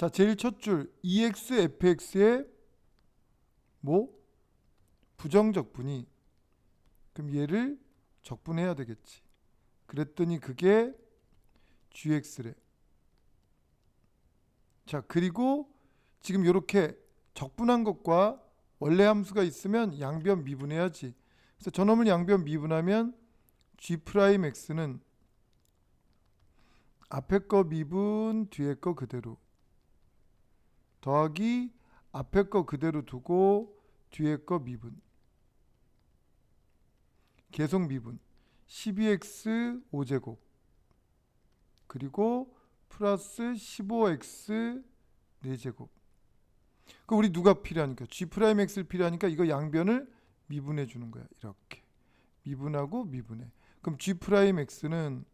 자, 제일 첫 줄 EX FX의 뭐 부정적분이 그럼 얘를 적분해야 되겠지. 그랬더니 그게 GX래. 자, 그리고 지금 이렇게 적분한 것과 원래 함수가 있으면 양변 미분해야지. 그래서 저놈을 양변 미분하면 G 프라임 X는 앞에 거 미분 뒤에 거 그대로 더하기 앞에 거 그대로 두고 뒤에 거 미분. 계속 미분. 12x 5제곱. 그리고 플러스 15x 4제곱. 그 우리 누가 필요하니까? g 프라임 x를 필요하니까 이거 양변을 미분해 주는 거야 이렇게. 미분하고 미분해. 그럼 g 프라임 x는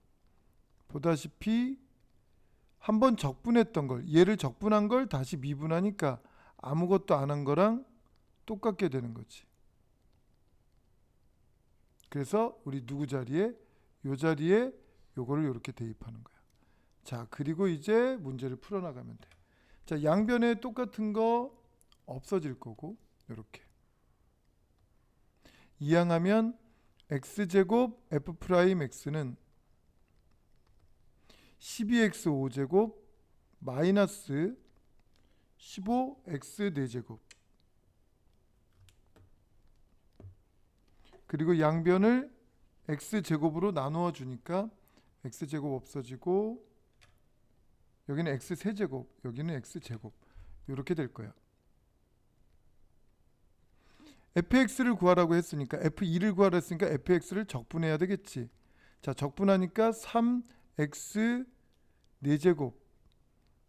보다시피 한 번 적분했던 걸 얘를 적분한 걸 다시 미분하니까 아무것도 안 한 거랑 똑같게 되는 거지. 그래서 우리 누구 자리에 요 자리에 요거를 이렇게 대입하는 거야. 자, 그리고 이제 문제를 풀어 나가면 돼. 자, 양변에 똑같은 거 없어질 거고 이렇게. 이항하면 x 제곱 f 프라임 x는 12x 5제곱 마이너스 15x 4제곱 그리고 양변을 x 제곱으로 나누어 주니까 x 제곱 없어지고 여기는 x 세제곱 여기는 x 제곱 이렇게 될 거야. fx를 구하라고 했으니까 f2를 구하라 했으니까 fx를 적분해야 되겠지. 자, 적분하니까 3x 4제곱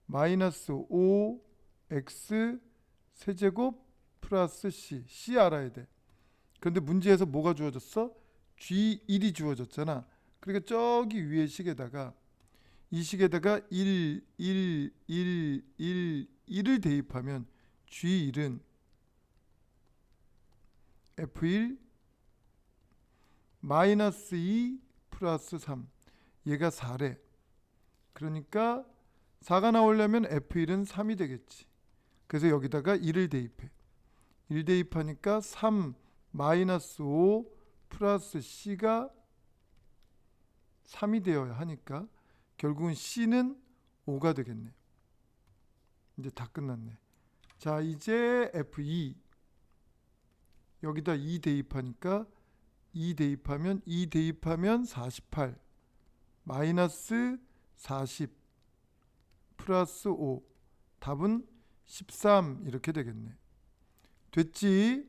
마이너스 5x 세제곱 플러스 c c 알아야 돼. 근데 문제에서 뭐가 주어졌어? G1이 주어졌잖아. 그러니까 저기 위에 식에다가 이 식에다가 1, 1, 1, 1, 1을 대입하면 G1은 F1 마이너스 2 플러스 3 얘가 4래. 그러니까 4가 나오려면 F1은 3이 되겠지. 그래서 여기다가 1을 대입해. 1 대입하니까 3 마이너스 5 플러스 C가 3이 되어야 하니까 결국은 C는 5가 되겠네. 이제 다 끝났네. 자, 이제 F2 여기다 2 대입하니까 2 대입하면 2 대입하면 48 마이너스 40 플러스 5 답은 13 이렇게 되겠네. 됐지?